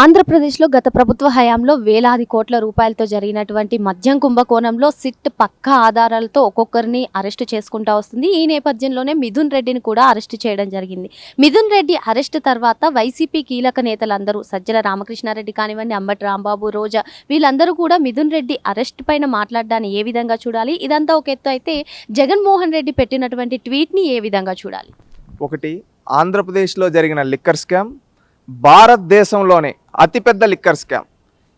ఆంధ్రప్రదేశ్లో గత ప్రభుత్వ హయాంలో వేలాది కోట్ల రూపాయలతో జరిగినటువంటి మద్యం కుంభకోణంలో సిట్ పక్కా ఆధారాలతో ఒక్కొక్కరిని అరెస్టు చేసుకుంటా వస్తుంది. ఈ నేపథ్యంలోనే మిథున్ రెడ్డిని కూడా అరెస్టు చేయడం జరిగింది. మిథున్ రెడ్డి అరెస్టు తర్వాత వైసీపీ కీలక నేతలందరూ సజ్జల రామకృష్ణారెడ్డి కానివ్వండి అంబటి రాంబాబు రోజా వీళ్ళందరూ కూడా మిథున్ రెడ్డి అరెస్ట్ పైన మాట్లాడడాన్ని ఏ విధంగా చూడాలి? ఇదంతా ఒక ఎత్తు అయితే జగన్మోహన్ రెడ్డి పెట్టినటువంటి ట్వీట్ని ఏ విధంగా చూడాలి? ఒకటి ఆంధ్రప్రదేశ్లో జరిగిన లిక్కర్ స్కామ్ భారతదేశంలోనే అతిపెద్ద లిక్కర్ స్కామ్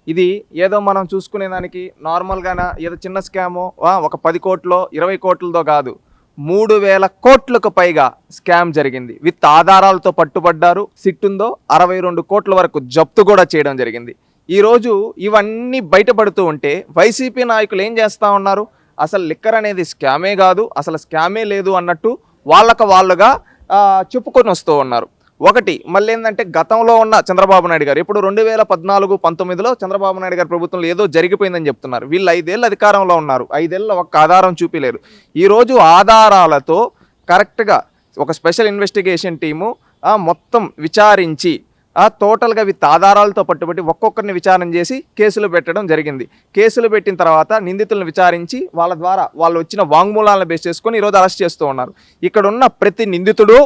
ఇది ఏదో మనం చూసుకునే దానికి నార్మల్గాన ఏదో చిన్న స్కామో ఒక పది కోట్లో ఇరవై కోట్లతో కాదు. మూడు వేల కోట్లకు పైగా స్కామ్ జరిగింది. విత్ ఆధారాలతో పట్టుబడ్డారు. సిట్టుందో అరవై రెండు కోట్ల వరకు జప్తు కూడా చేయడం జరిగింది. ఈరోజు ఇవన్నీ బయటపడుతూ ఉంటే వైసీపీ నాయకులు ఏం చేస్తూ ఉన్నారు? అసలు లిక్కర్ అనేది స్కామే కాదు అసలు స్కామే లేదు అన్నట్టు వాళ్ళకు వాళ్ళుగా చెప్పుకొని వస్తూ ఉన్నారు. ఒకటి మళ్ళీ ఏంటంటే గతంలో ఉన్న చంద్రబాబు నాయుడు గారు ఇప్పుడు రెండు వేల పద్నాలుగు పంతొమ్మిదిలో చంద్రబాబు నాయుడు గారి ప్రభుత్వంలో ఏదో జరిగిపోయిందని చెప్తున్నారు. వీళ్ళు ఐదేళ్ళు అధికారంలో ఉన్నారు. ఐదేళ్ళ ఒక్క ఆధారం చూపిలేరు ఈరోజు ఆధారాలతో కరెక్ట్గా ఒక స్పెషల్ ఇన్వెస్టిగేషన్ టీము మొత్తం విచారించి ఆ టోటల్గా విత్ ఆధారాలతో పట్టుబట్టి ఒక్కొక్కరిని విచారణ చేసి కేసులు పెట్టడం జరిగింది. కేసులు పెట్టిన తర్వాత నిందితులను విచారించి వాళ్ళ ద్వారా వాళ్ళు వచ్చిన వాంగ్మూలాలను బేస్ చేసుకొని ఈరోజు అరెస్ట్ చేస్తూ ఉన్నారు. ఇక్కడ ఉన్న ప్రతి నిందితుడు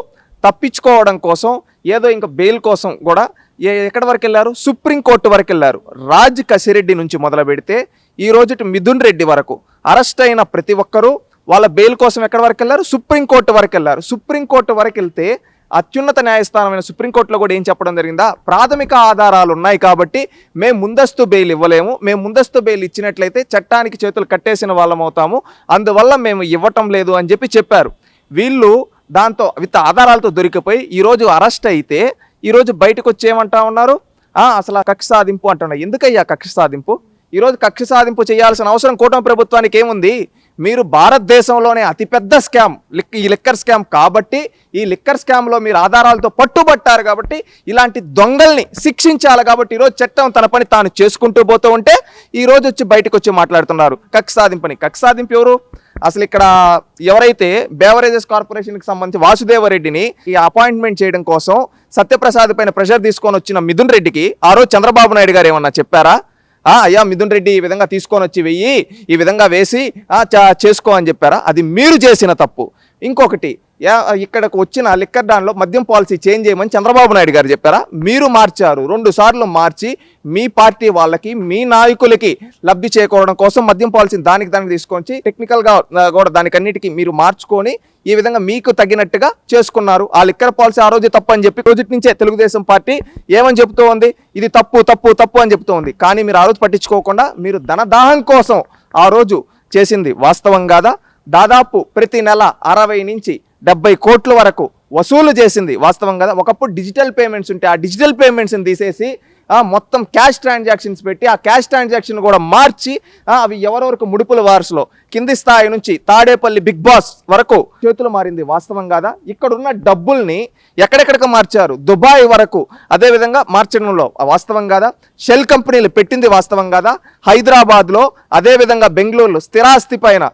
తప్పించుకోవడం కోసం ఏదో ఇంకా బెయిల్ కోసం కూడా ఏ- ఎక్కడి వరకు వెళ్ళారు? సుప్రీంకోర్టు వరకు వెళ్ళారు. రాజ్ కసిరెడ్డి నుంచి మొదలు పెడితే ఈ రోజు మిథున్ రెడ్డి వరకు అరెస్ట్ అయిన ప్రతి ఒక్కరూ వాళ్ళ బెయిల్ కోసం ఎక్కడి వరకు వెళ్ళారు? సుప్రీంకోర్టు వరకు వెళ్ళారు. సుప్రీంకోర్టు వరకు వెళ్తే అత్యున్నత న్యాయస్థానమైన సుప్రీంకోర్టులో కూడా ఏం చెప్పడం జరిగిందా? ప్రాథమిక ఆధారాలు ఉన్నాయి కాబట్టి మేము ముందస్తు బెయిల్ ఇవ్వలేము. మేము ముందస్తు బెయిల్ ఇచ్చినట్లయితే చట్టానికి చేతులు కట్టేసిన వాళ్ళం అవుతాము. అందువల్ల మేము ఇవ్వటం లేదు అని చెప్పి చెప్పారు. వీళ్ళు దాంతో విత్ ఆధారాలతో దొరికిపోయి ఈరోజు అరెస్ట్ అయితే ఈరోజు బయటకు వచ్చి ఏమంటా ఉన్నారు? అసలు ఆ కక్ష సాధింపు అంటున్నారు. ఎందుకయ్యా కక్ష సాధింపు? ఈరోజు కక్ష సాధింపు చేయాల్సిన అవసరం కూటమి ప్రభుత్వానికి ఏముంది? మీరు భారతదేశంలోనే అతిపెద్ద స్కామ్ లిక్ ఈ లిక్కర్ స్కామ్ కాబట్టి ఈ లిక్కర్ స్కామ్లో మీరు ఆధారాలతో పట్టుబట్టారు కాబట్టి ఇలాంటి దొంగల్ని శిక్షించాలి కాబట్టి ఈరోజు చట్టం తన పని తాను చేసుకుంటూ పోతూ ఉంటే ఈ రోజు వచ్చి బయటకు వచ్చి మాట్లాడుతున్నారు. కక్ష సాధింపని. కక్ష సాధింపు ఎవరు? అసలు ఇక్కడ ఎవరైతే బేవరేజెస్ కార్పొరేషన్కి సంబంధించి వాసుదేవరెడ్డిని ఈ అపాయింట్మెంట్ చేయడం కోసం సత్యప్రసాద్ పైన ప్రెషర్ తీసుకొని వచ్చిన మిథున్ రెడ్డికి ఆ రోజు చంద్రబాబు నాయుడు గారు ఏమన్నా చెప్పారా? అయ్యా మిథున్ రెడ్డి ఈ విధంగా తీసుకొని వచ్చి వెయ్యి ఈ విధంగా వేసి చేసుకో అని చెప్పారా? అది మీరు చేసిన తప్పు. ఇంకొకటి ఇక్కడకు వచ్చిన లిక్కర్ దానిలో మద్యం పాలసీ చేంజ్ చేయమని చంద్రబాబు నాయుడు గారు చెప్పారా? మీరు మార్చారు రెండు సార్లు మార్చి మీ పార్టీ వాళ్ళకి మీ నాయకులకి లబ్ధి చేకూరడం కోసం మద్యం పాలసీని దానికి దానికి తీసుకొచ్చి టెక్నికల్గా కూడా దానికన్నిటికీ మీరు మార్చుకొని ఈ విధంగా మీకు తగినట్టుగా చేసుకున్నారు. ఆ లిక్కర్ పాలసీ ఆ రోజు తప్పు అని చెప్పి రోజు నుంచే తెలుగుదేశం పార్టీ ఏమని చెబుతూ ఉంది? ఇది తప్పు తప్పు తప్పు అని చెబుతూ ఉంది. కానీ మీరు ఆ రోజు పట్టించుకోకుండా మీరు ధనదాహం కోసం ఆ రోజు చేసింది వాస్తవం కాదా? దాదాపు ప్రతి నెల అరవై నుంచి డెబ్బై కోట్ల వరకు వసూలు చేసింది. వాస్తవం కదా ఒకప్పుడు డిజిటల్ పేమెంట్స్ ఉంటే ఆ డిజిటల్ పేమెంట్స్ని తీసేసి మొత్తం క్యాష్ ట్రాన్సాక్షన్స్ పెట్టి ఆ క్యాష్ ట్రాన్సాక్షన్ కూడా మార్చి అవి ఎవరెవరికి ముడుపుల వారసులో. కింది స్థాయి నుంచి తాడేపల్లి బిగ్ బాస్ వరకు చేతులు మారింది. వాస్తవం కాదా? ఇక్కడున్న డబ్బుల్ని ఎక్కడెక్కడికి మార్చారు? దుబాయ్ వరకు. అదేవిధంగా మార్చడంలో. వాస్తవం కాదా? షెల్ కంపెనీలు పెట్టింది వాస్తవం కాదా? హైదరాబాద్లో అదేవిధంగా బెంగళూరులో స్థిరాస్తి పైన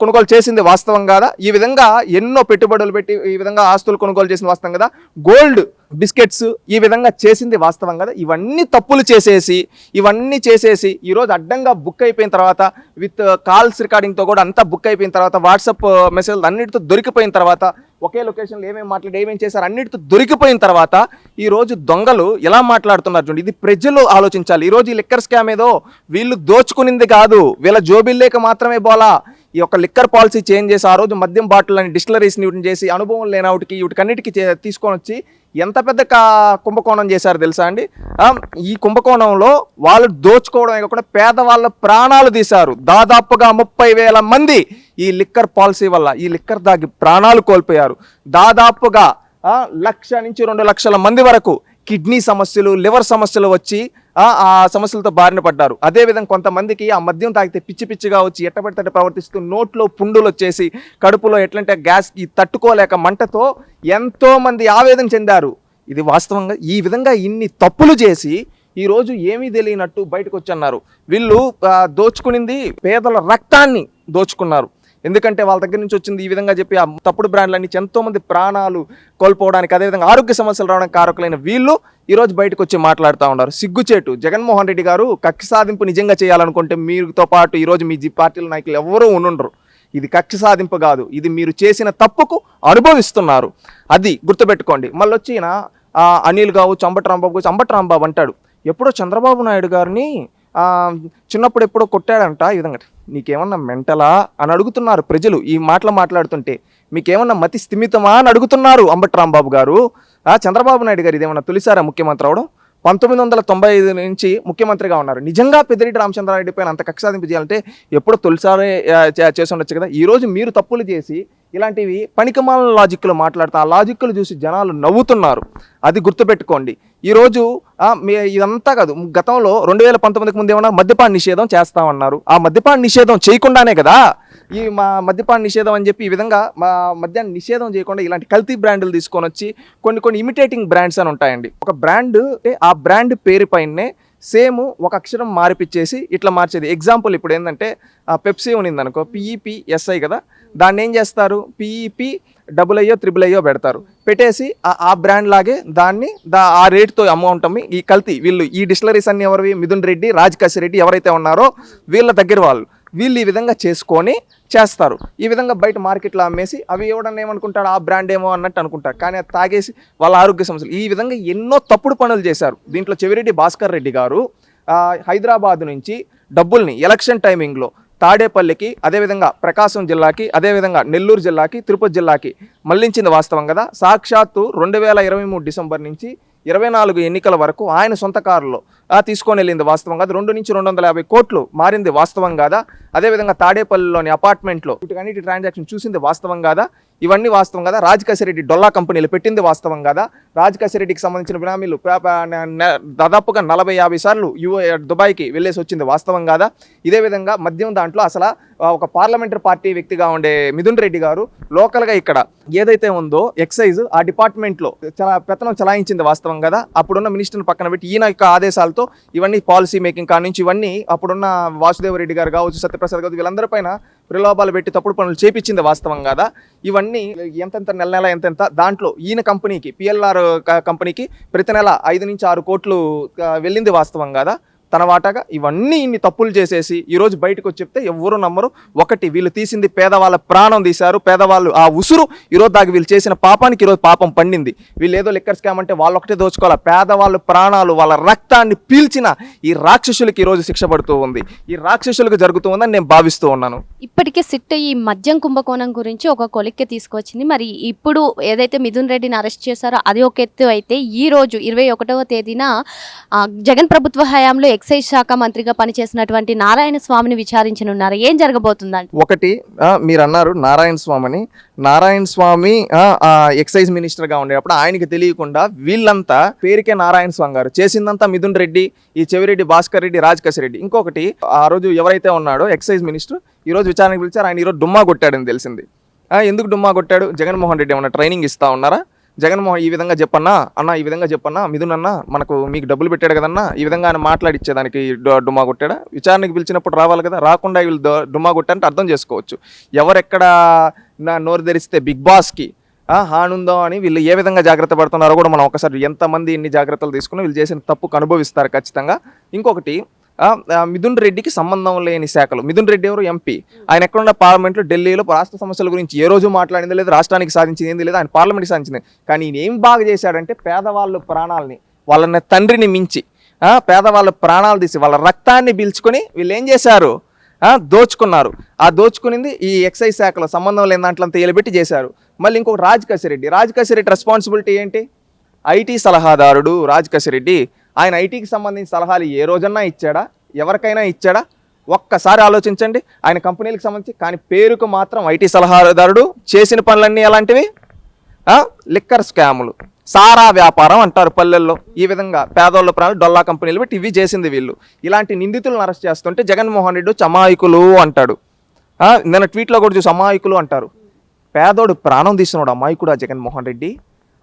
కొనుగోలు చేసింది వాస్తవం కాదా? ఈ విధంగా ఎన్నో పెట్టుబడులు పెట్టి ఈ విధంగా ఆస్తులు కొనుగోలు చేసింది వాస్తవం కదా? గోల్డ్ బిస్కెట్స్ ఈ విధంగా చేసింది వాస్తవం కదా? ఇవన్నీ తప్పులు చేసేసి ఇవన్నీ చేసేసి ఈరోజు అడ్డంగా బుక్ అయిపోయిన తర్వాత విత్ కాల్స్ రికార్డింగ్తో కూడా అంతా బుక్ అయిపోయిన తర్వాత వాట్సాప్ మెసేజ్ అన్నిటితో దొరికిపోయిన తర్వాత ఒకే లొకేషన్లో ఏమేమి మాట్లాడి ఏమేమి చేశారు అన్నిటితో దొరికిపోయిన తర్వాత ఈ రోజు దొంగలు ఎలా మాట్లాడుతున్నారు చూడండి. ఇది ప్రజలు ఆలోచించాలి. ఈరోజు ఈ లిక్కర్ స్కామ్ ఏదో వీళ్ళు దోచుకునింది కాదు. వీళ్ళ జోబిల్లేక మాత్రమే బోలా. ఈ యొక్క లిక్కర్ పాలసీ చేంజ్ చేసి ఆ రోజు మద్యం బాటిల్ అని వీటిని చేసి అనుభవం లేనవుటికి వీటికన్నిటికీ చే- తీసుకొని వచ్చి ఎంత పెద్ద కా కుంభకోణం చేశారు తెలుసా అండి? ఈ కుంభకోణంలో వాళ్ళు దోచుకోవడమే కాకుండా పేదవాళ్ళ ప్రాణాలు తీశారు. దాదాపుగా ముప్పై వేల మంది ఈ లిక్కర్ పాలసీ వల్ల ఈ లిక్కర్ దాగి ప్రాణాలు కోల్పోయారు. దాదాపుగా లక్ష నుంచి రెండు లక్షల మంది వరకు కిడ్నీ సమస్యలు లివర్ సమస్యలు వచ్చి ఆ సమస్యలతో బారిన పడ్డారు. అదేవిధంగా కొంతమందికి ఆ మద్యం తాగితే పిచ్చి పిచ్చిగా వచ్చి ఎట్టబడితే ప్రవర్తిస్తూ నోట్లో పుండులు వచ్చేసి కడుపులో ఎట్లంటే గ్యాస్కి తట్టుకోలేక మంటతో ఎంతోమంది ఆవేదన చెందారు. ఇది వాస్తవంగా ఈ విధంగా ఇన్ని తప్పులు చేసి ఈరోజు ఏమీ తెలియనట్టు బయటకు వచ్చన్నారు. వీళ్ళు దోచుకునింది పేదల రక్తాన్ని దోచుకున్నారు. ఎందుకంటే వాళ్ళ దగ్గర నుంచి వచ్చింది ఈ విధంగా చెప్పి ఆ తప్పుడు బ్రాండ్లన్నీ ఎంతో మంది ప్రాణాలు కోల్పోవడానికి అదేవిధంగా ఆరోగ్య సమస్యలు రావడానికి కారకులైన వీళ్ళు ఈరోజు బయటకు వచ్చి మాట్లాడుతూ ఉన్నారు. సిగ్గుచేటు జగన్మోహన్ రెడ్డి గారు కక్ష సాధింపు నిజంగా చేయాలనుకుంటే మీతో పాటు ఈరోజు మీ జీ పార్టీల నాయకులు ఎవరూ ఉండరు ఇది కక్ష సాధింపు కాదు. ఇది మీరు చేసిన తప్పుకు అనుభవిస్తున్నారు. అది గుర్తుపెట్టుకోండి. మళ్ళీ వచ్చిన అనిల్ కావచ్చు అంబటి రాంబాబు కావచ్చు అంబటి రాంబాబు అంటాడు. ఎప్పుడో చంద్రబాబు నాయుడు గారిని చిన్నప్పుడు ఎప్పుడో కొట్టాడంట ఈ విధంగా. నీకేమన్నా మెంటలా అని అడుగుతున్నారు ప్రజలు ఈ మాటలు మాట్లాడుతుంటే. మీకేమన్నా మతి స్థిమితమా అని అడుగుతున్నారు అంబటి రాంబాబు గారు. ఆ, చంద్రబాబు నాయుడు గారు ఇదేమన్నా తొలిసారా ముఖ్యమంత్రి అవడం? పంతొమ్మిది వందల తొంభై ఐదు నుంచి ముఖ్యమంత్రిగా ఉన్నారు. నిజంగా పెద్దిరెడ్డి రామచంద్రారెడ్డి పైన అంత కక్ష సాధింపు చేయాలంటే ఎప్పుడో తొలిసారి చేసి ఉండొచ్చు కదా. ఈరోజు మీరు తప్పులు చేసి ఇలాంటివి పనికిమాల లాజిక్లు మాట్లాడుతూ ఆ లాజిక్లు చూసి జనాలు నవ్వుతున్నారు. అది గుర్తుపెట్టుకోండి. ఈరోజు మీ ఇదంతా కాదు. గతంలో రెండు వేల పంతొమ్మిదికి ముందు ఏమన్నా మద్యపాన నిషేధం చేస్తామన్నారు. ఆ మద్యపాన నిషేధం చేయకుండానే కదా ఈ మా మద్యపాన నిషేధం అని చెప్పి ఈ విధంగా మా మద్యాన్ని నిషేధం చేయకుండా ఇలాంటి కల్తీ బ్రాండ్లు తీసుకొని వచ్చి కొన్ని కొన్ని ఇమిటేటింగ్ బ్రాండ్స్ అని ఉంటాయండి. ఒక బ్రాండ్ ఆ బ్రాండ్ పేరు పైనే సేమ్ ఒక అక్షరం మార్పిచ్చేసి ఇట్లా మార్చేది. ఎగ్జాంపుల్ ఇప్పుడు ఏంటంటే పెప్సీ ఉన్నింది అనుకో పిఈపి ఎస్ఐ కదా దాన్ని ఏం చేస్తారు? పిఈపి డబుల్ అయ్యో త్రిబుల్ అయ్యో పెడతారు. పెట్టేసి ఆ- ఆ బ్రాండ్ లాగే దాన్ని దా ఆ రేట్తో అమౌంట్ అమ్మి ఈ కల్తీ వీళ్ళు ఈ డిస్టిలరీస్ అన్ని ఎవరివి? మిథున్ రెడ్డి రాజ్ రెడ్డి ఎవరైతే ఉన్నారో వీళ్ళ దగ్గర వాళ్ళు. వీళ్ళు ఈ విధంగా చేసుకొని చేస్తారు. ఈ విధంగా బయట మార్కెట్లో అమ్మేసి అవి ఎవడన్నా ఏమనుకుంటాడు ఆ బ్రాండ్ ఏమో అన్నట్టు అనుకుంటారు. కానీ అది తాగేసి వాళ్ళ ఆరోగ్య సమస్యలు. ఈ విధంగా ఎన్నో తప్పుడు పనులు చేశారు. దీంట్లో చెవిరెడ్డి భాస్కర్ రెడ్డి గారు హైదరాబాద్ నుంచి డబ్బుల్ని ఎలక్షన్ టైమింగ్లో తాడేపల్లికి అదేవిధంగా ప్రకాశం జిల్లాకి అదేవిధంగా నెల్లూరు జిల్లాకి తిరుపతి జిల్లాకి మళ్ళించింది వాస్తవం కదా. సాక్షాత్తు రెండు వేల ఇరవై మూడు డిసెంబర్ నుంచి ఇరవై నాలుగు ఎన్నికల వరకు ఆయన సొంత కారులో తీసుకొని వెళ్ళింది వాస్తవం కాదు. రెండు నుంచి రెండు వందల యాభై కోట్లు మారింది వాస్తవం కాదా? అదేవిధంగా తాడేపల్లిలోని అపార్ట్మెంట్లో వీటికన్నిటి ట్రాన్సాక్షన్ చూసింది వాస్తవం కాదా? ఇవన్నీ వాస్తవం కదా. రాజకాశిరెడ్డి డొల్లా కంపెనీలు పెట్టింది వాస్తవం కదా. రాజకాశిరెడ్డికి సంబంధించిన బినామీలు ప్రా- దాదాపుగా నలభై యాభై సార్లు యువ దుబాయ్కి వెళ్ళేసి వచ్చింది వాస్తవం కాదా. ఇదే విధంగా మద్యం దాంట్లో అసలు ఒక పార్లమెంటరీ పార్టీ వ్యక్తిగా ఉండే మిథున్ రెడ్డి గారు లోకల్గా ఇక్కడ ఏదైతే ఉందో ఎక్సైజ్ ఆ డిపార్ట్మెంట్లో చాలా పెత్తనం చలాయించింది వాస్తవం కదా. అప్పుడున్న మినిస్టర్ని పక్కన పెట్టి ఈయన యొక్క ఆదేశాలతో ఇవన్నీ పాలసీ మేకింగ్ కాడ నుంచి ఇవన్నీ అప్పుడున్న వాసుదేవ రెడ్డి గారు కావచ్చు సత్యప్రసాద్ కావచ్చు వీళ్ళందరిపైన ప్రలోభాలు పెట్టి తప్పుడు పనులు చేపించింది వాస్తవం కదా. ఇవన్నీ ఎంతెంత నెల నెల ఎంతెంత దాంట్లో ఈయన కంపెనీకి పిఎల్ఆర్ కంపెనీకి ప్రతి నెల ఐదు నుంచి ఆరు కోట్లు వెళ్ళింది వాస్తవం కదా? తన వాటాగా ఇవన్నీ ఇన్ని తప్పులు చేసేసి ఈరోజు బయటకు వచ్చి చెప్తే ఎవ్వరు నమ్మరు. ఒకటి వీళ్ళు తీసింది పేదవాళ్ళ ప్రాణం తీశారు. పేదవాళ్ళు ఆ ఉసురు ఈరోజు దాకా వీళ్ళు చేసిన పాపానికి ఈరోజు పాపం పండింది. వీళ్ళు ఏదో లిక్కర్ స్కామ్ అంటే వాళ్ళు ఒకటే దోచుకోవాలి. పేదవాళ్ళు ప్రాణాలు వాళ్ళ రక్తాన్ని పీల్చిన ఈ రాక్షసులకి ఈరోజు శిక్ష పడుతూ ఉంది. ఈ రాక్షసులకు జరుగుతూ ఉందని నేను భావిస్తూ ఉన్నాను. ఇప్పటికే సిట్ ఈ మద్యం కుంభకోణం గురించి ఒక కొలిక్కి తీసుకొచ్చింది. మరి ఇప్పుడు ఏదైతే మిథున్ రెడ్డిని అరెస్ట్ చేశారో అది ఒక ఎత్తు అయితే ఈ రోజు ఇరవై ఒకటవ తేదీన జగన్ ప్రభుత్వ హయాంలో ఎక్సైజ్ శాఖ మంత్రిగా పనిచేసినటువంటి నారాయణ స్వామిని విచారించనున్నారు. ఏం జరగబోతుందండి? ఒకటి మీరు అన్నారు నారాయణ స్వామిని. Narayana Swamy excise minister excise మినిస్టర్గా ఉండేటప్పుడు ఆయనకి తెలియకుండా వీళ్ళంతా పేరుకే నారాయణ స్వామి గారు. చేసిందంతా మిథున్ రెడ్డి ఈ చెవిరెడ్డి భాస్కర్ రెడ్డి రాజకశ రెడ్డి. ఇంకొకటి ఆ రోజు ఎవరైతే ఉన్నాడో ఎక్సైజ్ మినిస్టర్ ఈ రోజు విచారణకు పిలిచారు. ఆయన ఈరోజు డుమ్మా కొట్టాడని తెలిసింది. ఎందుకు డుమ్మా కొట్టాడు? జగన్మోహన్ రెడ్డి ఏమన్నా ట్రైనింగ్ ఇస్తా ఉన్నారా? జగన్మోహన్ ఈ విధంగా చెప్పన్నా అన్న ఈ విధంగా చెప్పన్నా మిథున్ అన్న మనకు మీకు డబ్బులు పెట్టాడు కదన్నా ఈ విధంగా ఆయన మాట్లాడిచ్చేదానికి డుమా డుమ్మా కొట్టాడా? విచారణకు పిలిచినప్పుడు రావాలి కదా రాకుండా వీళ్ళు డుమా డుమ్మా కొట్టారంటే అర్థం చేసుకోవచ్చు. ఎవరెక్కడ నా నోరు తెరిస్తే బిగ్ బాస్కి హానుందో అని వీళ్ళు ఏ విధంగా జాగ్రత్త పడుతున్నారో కూడా మనం ఒకసారి ఎంతమంది ఇన్ని జాగ్రత్తలు తీసుకుని వీళ్ళు చేసిన తప్పుకు అనుభవిస్తారు ఖచ్చితంగా. ఇంకొకటి మిథున్ రెడ్డికి సంబంధం లేని శాఖలు. మిథున్ రెడ్డి ఎవరు? ఎంపీ ఆయన ఎక్కడున్న పార్లమెంట్లో ఢిల్లీలో రాష్ట్ర సమస్యల గురించి ఏ రోజు మాట్లాడింది లేదు రాష్ట్రానికి సాధించింది ఏంది లేదు ఆయన పార్లమెంట్కి సాధించింది. కానీ ఈయన ఏం బాగా చేశాడంటే పేదవాళ్ళ ప్రాణాలని వాళ్ళని తండ్రిని మించి పేదవాళ్ళ ప్రాణాలు తీసి వాళ్ళ రక్తాన్ని పీల్చుకొని వీళ్ళు ఏం చేశారు? దోచుకున్నారు. ఆ దోచుకునింది ఈ ఎక్సైజ్ శాఖలో సంబంధం లేని దాంట్లో అంతా ఏలబెట్టి చేశారు. మళ్ళీ ఇంకొక రాజ్ కసిరెడ్డి రాజ్ కసిరెడ్డి రెస్పాన్సిబిలిటీ ఏంటి? ఐటీ సలహాదారుడు రాజ్ కసిరెడ్డి ఆయన ఐటీకి సంబంధించిన సలహాలు ఏ రోజన్నా ఇచ్చాడా? ఎవరికైనా ఇచ్చాడా? ఒక్కసారి ఆలోచించండి. ఆయన కంపెనీలకు సంబంధించి కానీ పేరుకు మాత్రం ఐటీ సలహాదారుడు చేసిన పనులన్నీ ఎలాంటివి? లిక్కర్ స్కాములు. సారా వ్యాపారం అంటారు పల్లెల్లో. ఈ విధంగా పేదోళ్ళ ప్రాణాలు డొల్లా కంపెనీలు పెట్టి ఇవి చేసింది వీళ్ళు. ఇలాంటి నిందితులను అరెస్ట్ చేస్తుంటే జగన్మోహన్ రెడ్డి వచ్చి అమాయకులు అంటాడు. నిన్న ట్వీట్లో కూడా చూసి అమాయకులు అంటారు. పేదోడు ప్రాణం తీసినాడు అమాయకుడు ఆ జగన్మోహన్ రెడ్డి?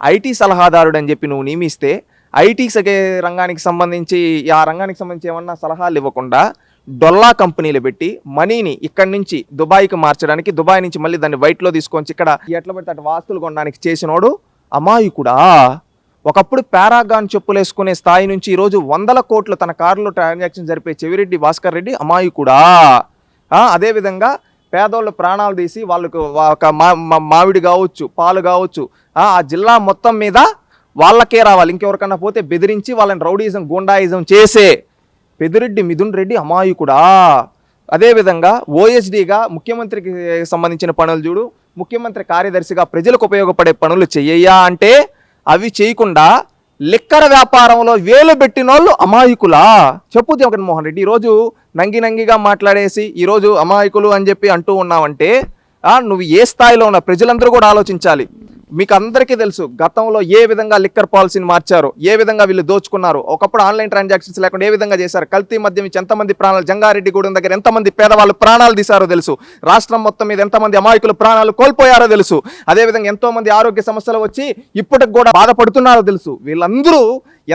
ఐటీ సలహాదారుడు అని చెప్పి నువ్వు నియమిస్తే ఐటీ రంగానికి సంబంధించి ఆ రంగానికి సంబంధించి ఏమన్నా సలహాలు ఇవ్వకుండా డొల్లా కంపెనీలు పెట్టి మనీని ఇక్కడి నుంచి దుబాయ్కి మార్చడానికి దుబాయ్ నుంచి మళ్ళీ దాన్ని వైట్లో తీసుకొని ఇక్కడ ఎట్లా పెడితే అటు వాస్తులు కొనడానికి చేసినోడు అమాయకుడా? ఒకప్పుడు పారాగాన్ చెప్పులేసుకునే స్థాయి నుంచి ఈరోజు వందల కోట్లు తన కారులో ట్రాన్సాక్షన్ జరిపే చెవిరెడ్డి భాస్కర్ రెడ్డి అమాయకుడా? అదేవిధంగా పేదోళ్ళ ప్రాణాలు తీసి వాళ్ళకు ఒక మా మామిడి కావచ్చు పాలు కావచ్చు ఆ జిల్లా మొత్తం మీద వాళ్ళకే రావాలి. ఇంకెవరికన్నా పోతే బెదిరించి వాళ్ళని రౌడీజం గూండాయిజం చేసే పెదిరెడ్డి మిథున్ రెడ్డి అమాయకుడా? అదేవిధంగా ఓఎస్డీగా ముఖ్యమంత్రికి సంబంధించిన పనులు చూడు. ముఖ్యమంత్రి కార్యదర్శిగా ప్రజలకు ఉపయోగపడే పనులు చెయ్యయ్యా అంటే అవి చేయకుండా లిక్కర వ్యాపారంలో వేలు పెట్టినోళ్ళు అమాయకులా? చెప్పు జగన్మోహన్ రెడ్డి ఈరోజు నంగి నంగిగా మాట్లాడేసి ఈరోజు అమాయకులు అని చెప్పి అంటూ ఉన్నావంటే నువ్వు ఏ స్థాయిలో ఉన్నా ప్రజలందరూ కూడా ఆలోచించాలి. మీకు అందరికీ తెలుసు గతంలో ఏ విధంగా లిక్కర్ పాలసీని మార్చారు ఏ విధంగా వీళ్ళు దోచుకున్నారు ఒకప్పుడు ఆన్లైన్ ట్రాన్సాక్షన్స్ లేకుండా ఏ విధంగా చేశారు? కల్తీ మద్యం ఇచ్చి ఎంతమంది ప్రాణాలు జంగారెడ్డిగూడెం దగ్గర ఎంతమంది పేదవాళ్ళు ప్రాణాలు తీశారో తెలుసు. రాష్ట్రం మొత్తం మీద ఎంతమంది అమాయకులు ప్రాణాలు కోల్పోయారో తెలుసు. అదేవిధంగా ఎంతోమంది ఆరోగ్య సమస్యలు వచ్చి ఇప్పటికి కూడా బాధపడుతున్నారో తెలుసు. వీళ్ళందరూ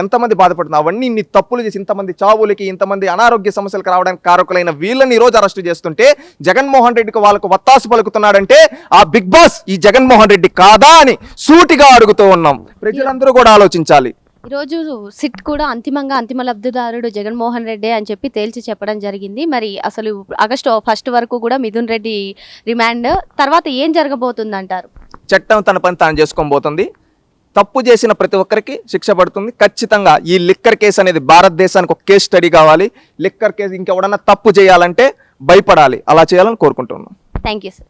ఎంతమంది బాధపడుతున్నారు అవన్నీ ఇన్ని తప్పులు చేసి ఇంతమంది చావులకి ఇంతమంది అనారోగ్య సమస్యలకు రావడానికి కారకులైన వీళ్ళని ఈ రోజు అరెస్ట్ చేస్తుంటే జగన్మోహన్ రెడ్డికి వాళ్ళకు వత్తాసు పలుకుతున్నాడంటే ఆ బిగ్ బాస్ ఈ జగన్మోహన్ రెడ్డి కాదా అని సూటిగా అడుగుతూ ఉన్నాం. ప్రజలందరూ కూడా ఆలోచించాలి. ఈరోజు సిట్ కూడా అంతిమంగా అంతిమ లబ్ధిదారుడు జగన్మోహన్ రెడ్డి అని చెప్పి తేల్చి చెప్పడం జరిగింది. మరి అసలు ఆగస్టు ఫస్ట్ వరకు కూడా మిథున్ రెడ్డి రిమాండ్ తర్వాత ఏం జరగబోతుంది అంటారు చట్టం తన పని తాను చేసుకొని పోతుంది. తప్పు చేసిన ప్రతి ఒక్కరికి శిక్ష పడుతుంది. ఖచ్చితంగా ఈ లిక్కర్ కేసు అనేది భారతదేశానికి ఒక కేస్ స్టడీ కావాలి. లిక్కర్ కేసు ఇంకెవడన్నా తప్పు చేయాలంటే భయపడాలి. అలా చేయాలని కోరుకుంటున్నాం. Thank you sir